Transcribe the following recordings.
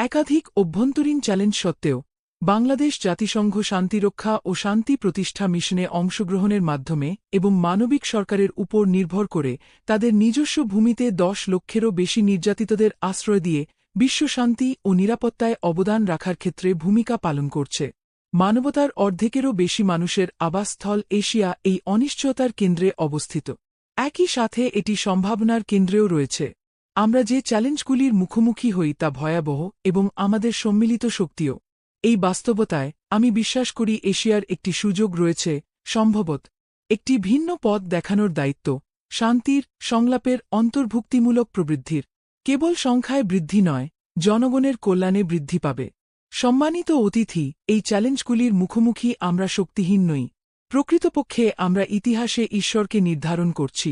একাধিক অভ্যন্তরীণ চ্যালেঞ্জ সত্ত্বেও, বাংলাদেশ জাতিসংঘ শান্তিরক্ষা ও শান্তি প্রতিষ্ঠা মিশনে অংশগ্রহণের মাধ্যমে এবং মানবিক সরকারের উপর নির্ভর করে তাদের নিজস্ব ভূমিতে দশ লক্ষেরও বেশি নির্যাতিতদের আশ্রয় দিয়ে বিশ্বশান্তি ও নিরাপত্তায় অবদান রাখার ক্ষেত্রে ভূমিকা পালন করছে। মানবতার অর্ধেকেরও বেশি মানুষের আবাসস্থল এশিয়া এই অনিশ্চয়তার কেন্দ্রে অবস্থিত। একই সাথে এটি সম্ভাবনার কেন্দ্রেও রয়েছে। আমরা যে চ্যালেঞ্জগুলির মুখোমুখি হই তা ভয়াবহ এবং আমাদের সম্মিলিত শক্তিও। এই বাস্তবতায় আমি বিশ্বাস করি এশিয়ার একটি সুযোগ রয়েছে, সম্ভবত একটি ভিন্ন পথ দেখানোর দায়িত্ব, শান্তির, সংলাপের অন্তর্ভুক্তিমূলক প্রবৃদ্ধির। কেবল সংখ্যায় বৃদ্ধি নয়, জনগণের কল্যাণে বৃদ্ধি পাবে। সম্মানিত অতিথি, এই চ্যালেঞ্জগুলির মুখোমুখি আমরা শক্তিহীন নই। প্রকৃতপক্ষে আমরা ইতিহাসে ঈশ্বরকে নির্ধারণ করছি।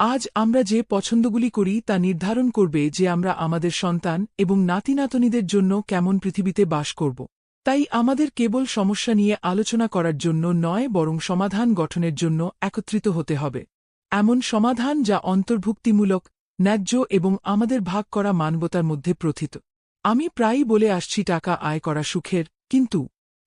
আজ আমরা যে পছন্দগুলি করি তা নির্ধারণ করবে যে আমরা আমাদের সন্তান এবং নাতিনাতনীদের জন্য কেমন পৃথিবীতে বাস করব। তাই আমাদের কেবল সমস্যা নিয়ে আলোচনা করার জন্য নয়, বরং সমাধান গঠনের জন্য একত্রিত হতে হবে। এমন সমাধান যা অন্তর্ভুক্তিমূলক, ন্যায্য এবং আমাদের ভাগ করা মানবতার মধ্যে প্রথিত। আমি প্রায়ই বলে আসছি, টাকা আয় করা সুখের, কিন্তু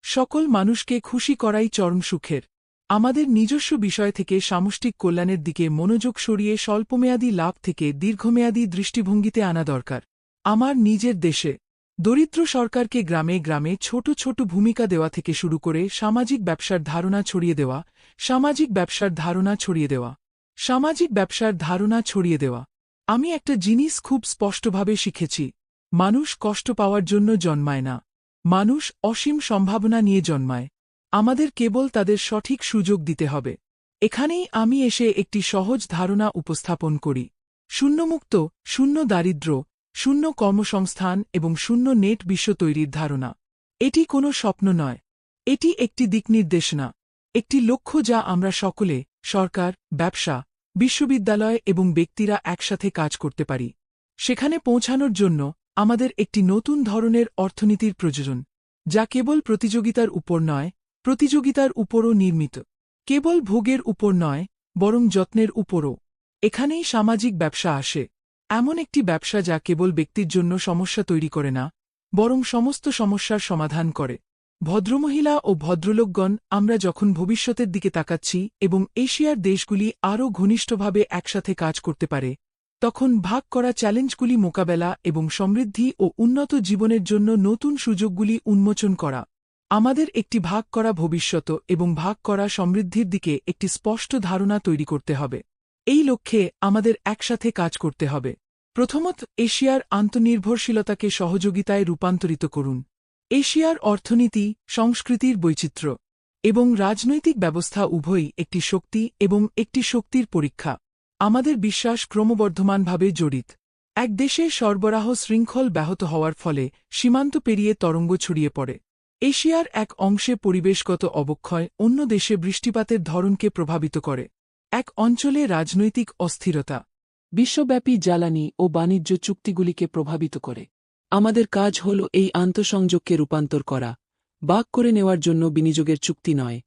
সকল মানুষকে খুশি করাই চরম সুখের। আমাদের নিজস্ব বিষয় থেকে সামষ্টিক কল্যাণের দিকে মনোযোগ সরিয়ে স্বল্পমেয়াদী লাভ থেকে দীর্ঘমেয়াদী দৃষ্টিভঙ্গিতে আনা দরকার। আমার নিজের দেশে দরিদ্র সরকারকে গ্রামে গ্রামে ছোট ছোট ভূমিকা দেওয়া থেকে শুরু করে সামাজিক ব্যবসার ধারণা ছড়িয়ে দেওয়া, সামাজিক ব্যবসার ধারণা ছড়িয়ে দেওয়া, সামাজিক ব্যবসার ধারণা ছড়িয়ে দেওয়া। আমি একটা জিনিস খুব স্পষ্টভাবে শিখেছি, মানুষ কষ্ট পাওয়ার জন্য জন্মায় না। মানুষ অসীম সম্ভাবনা নিয়ে জন্মায়। আমাদের কেবল তাদের সঠিক সুযোগ দিতে হবে। এখানেই আমি এসে একটি সহজ ধারণা উপস্থাপন করি। শূন্যমুক্ত, শূন্য দারিদ্র্য শূন্য কর্মসংস্থান এবং শূন্য নেট বিশ্ব তৈরির ধারণা। এটি কোনো স্বপ্ন নয়। এটি একটি দিকনির্দেশনা একটি লক্ষ্য যা আমরা সকলে, সরকার, ব্যবসা, বিশ্ববিদ্যালয় এবং ব্যক্তিরা একসাথে কাজ করতে পারি। সেখানে পৌঁছানোর জন্য আমাদের একটি নতুন ধরনের অর্থনীতির প্রয়োজন, যা কেবল প্রতিযোগিতার উপর নয় প্রতিযোগিতার উপরও নির্মিত। কেবল ভোগের উপর নয়, বরং যত্নের উপরও। এখানেই সামাজিক ব্যবসা আসে। এমন একটি ব্যবসা যা কেবল ব্যক্তির জন্য সমস্যা তৈরি করে না, বরং সমস্ত সমস্যার সমাধান করে। ভদ্রমহিলা ও ভদ্রলোকগণ, আমরা যখন ভবিষ্যতের দিকে তাকাচ্ছি এবং এশিয়ার দেশগুলি আরও ঘনিষ্ঠভাবে একসাথে কাজ করতে পারে, তখন ভাগ করা চ্যালেঞ্জগুলি মোকাবেলা এবং সমৃদ্ধি ও উন্নত জীবনের জন্য নতুন সুযোগগুলি উন্মোচন করা। আমাদের একটি ভাগ করা ভবিষ্যৎ এবং ভাগ করা সমৃদ্ধির দিকে একটি স্পষ্ট ধারণা তৈরি করতে হবে। এই লক্ষ্যে আমাদের একসাথে কাজ করতে হবে। প্রথমত, এশিয়ার আন্তনির্ভরশীলতাকে সহযোগিতায় রূপান্তরিত করুন। এশিয়ার অর্থনীতি, সংস্কৃতির বৈচিত্র্য এবং রাজনৈতিক ব্যবস্থা উভয়ই একটি শক্তি এবং একটি শক্তির পরীক্ষা। আমাদের বিশ্বাস ক্রমবর্ধমানভাবে জড়িত। এক দেশে সরবরাহ শৃঙ্খল ব্যাহত হওয়ার ফলে সীমান্ত পেরিয়ে তরঙ্গ ছড়িয়ে পড়ে। এশিয়ার এক অংশে পরিবেশগত অবক্ষয় অন্য দেশে বৃষ্টিপাতের ধরনকে প্রভাবিত করে। এক অঞ্চলে রাজনৈতিক অস্থিরতা, বিশ্বব্যাপী জ্বালানি ও বাণিজ্য চুক্তিগুলিকে প্রভাবিত করে। আমাদের কাজ হল এই আন্তঃসংযোগকে রূপান্তর করা, বাক করে নেওয়ার জন্য বিনিয়োগের চুক্তি নয়,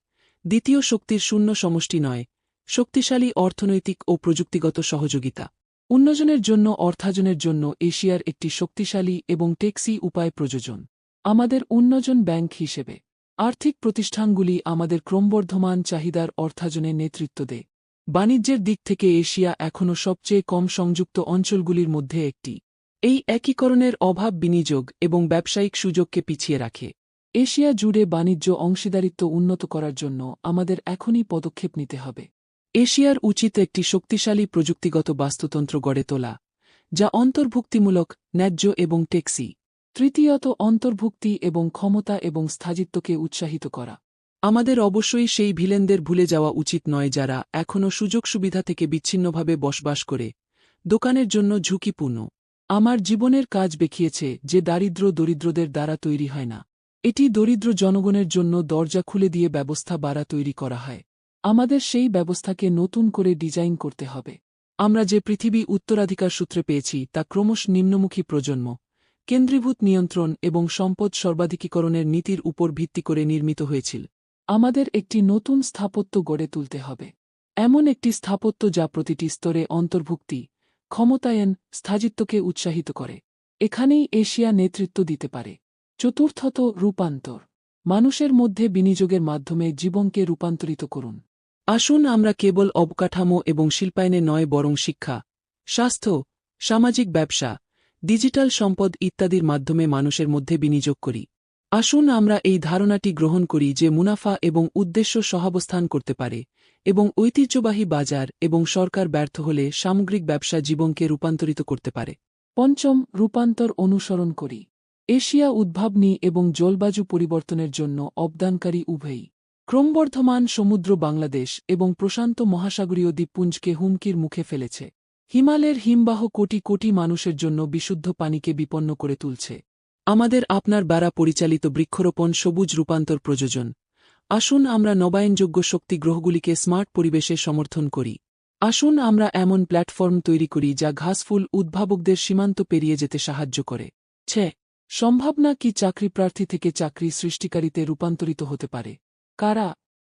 দ্বিতীয় শক্তির শূন্য সমষ্টি নয়, শক্তিশালী অর্থনৈতিক ও প্রযুক্তিগত সহযোগিতা। উন্নয়নের জন্য অর্থাজনের জন্য এশিয়ার একটি শক্তিশালী এবং টেক্সি উপায় প্রযোজন। আমাদের উন্নয়ন ব্যাংক হিসেবে আর্থিক প্রতিষ্ঠানগুলি আমাদের ক্রমবর্ধমান চাহিদার অর্থায়নে নেতৃত্ব দেয়। বাণিজ্যের দিক থেকে এশিয়া এখনও সবচেয়ে কম সংযুক্ত অঞ্চলগুলির মধ্যে একটি। এই একীকরণের অভাব বিনিয়োগ এবং ব্যবসায়িক সুযোগকে পিছিয়ে রাখে। এশিয়া জুড়ে বাণিজ্য অংশীদারিত্ব উন্নত করার জন্য আমাদের এখনই পদক্ষেপ নিতে হবে। এশিয়ার উচিত একটি শক্তিশালী প্রযুক্তিগত বাস্তুতন্ত্র গড়ে তোলা, যা অন্তর্ভুক্তিমূলক, ন্যায্য এবং টেক্সি তৃতীয়ত অন্তর্ভুক্তি এবং ক্ষমতা এবং স্থায়িত্বকে উৎসাহিত করা। আমাদের অবশ্যই সেই ভিলেনদের ভুলে যাওয়া উচিত নয় যারা এখনও সুযোগ সুবিধা থেকে বিচ্ছিন্নভাবে বসবাস করে। দোকানের জন্য ঝুঁকিপূর্ণ। আমার জীবনের কাজ দেখিয়েছে যে দারিদ্র দরিদ্রদের দ্বারা তৈরি হয় না। এটি দরিদ্র জনগণের জন্য দরজা খুলে দিয়ে ব্যবস্থা বাড়া তৈরি করা হয়। আমাদের সেই ব্যবস্থাকে নতুন করে ডিজাইন করতে হবে। আমরা যে পৃথিবী উত্তরাধিকার সূত্রে পেয়েছি তা ক্রমশ নিম্নমুখী প্রজন্ম। কেন্দ্রীভূত নিয়ন্ত্রণ এবং সম্পদ সর্বাধিকীকরণের নীতির উপর ভিত্তি করে নির্মিত হয়েছিল। আমাদের একটি নতুন স্থাপত্য গড়ে তুলতে হবে। এমন একটি স্থাপত্য যা প্রতিটি স্তরে অন্তর্ভুক্তি, ক্ষমতায়ন, স্থায়িত্বকে উৎসাহিত করে। এখানেই এশিয়া নেতৃত্ব দিতে পারে। চতুর্থত, রূপান্তর। মানুষের মধ্যে বিনিয়োগের মাধ্যমে জীবনকে রূপান্তরিত করুন। আসুন আমরা কেবল অবকাঠামো এবং শিল্পায়নে নয় বরং শিক্ষা, স্বাস্থ্য, সামাজিক ব্যবসা ডিজিটাল সম্পদ ইত্যাদির মাধ্যমে মানুষের মধ্যে বিনিয়োগ করি। আসুন আমরা এই ধারণাটি গ্রহণ করি যে মুনাফা এবং উদ্দেশ্য সহাবস্থান করতে পারে এবং ঐতিহ্যবাহী বাজার এবং সরকার ব্যর্থ হলে সামগ্রিক ব্যবসা জীবনকে রূপান্তরিত করতে পারে। পঞ্চম, রূপান্তর অনুসরণ করি। এশিয়া উদ্ভাবনী এবং জলবায়ু পরিবর্তনের জন্য অবদানকারী উভয়ই। ক্রমবর্ধমান সমুদ্র বাংলাদেশ এবং প্রশান্ত মহাসাগরীয় দ্বীপপুঞ্জকে হুমকির মুখে ফেলেছে। হিমালয়ের হিমবাহ কোটি কোটি মানুষের জন্য বিশুদ্ধ পানিকে বিপন্ন করে তুলছে। আমাদের আপনার দ্বারা পরিচালিত বৃক্ষরোপণ সবুজ রূপান্তর প্রযোজন। আসুন আমরা নবায়নযোগ্য শক্তি গ্রহগুলিকে স্মার্ট পরিবেশে সমর্থন করি। আসুন আমরা এমন প্ল্যাটফর্ম তৈরি করি যা ঘাসফুল উদ্ভাবকদের সীমান্ত পেরিয়ে যেতে সাহায্য করে। ছে, সম্ভাবনা কি চাকরি প্রার্থী থেকে চাকরি সৃষ্টিকারীতে রূপান্তরিত হতে পারে? কারা?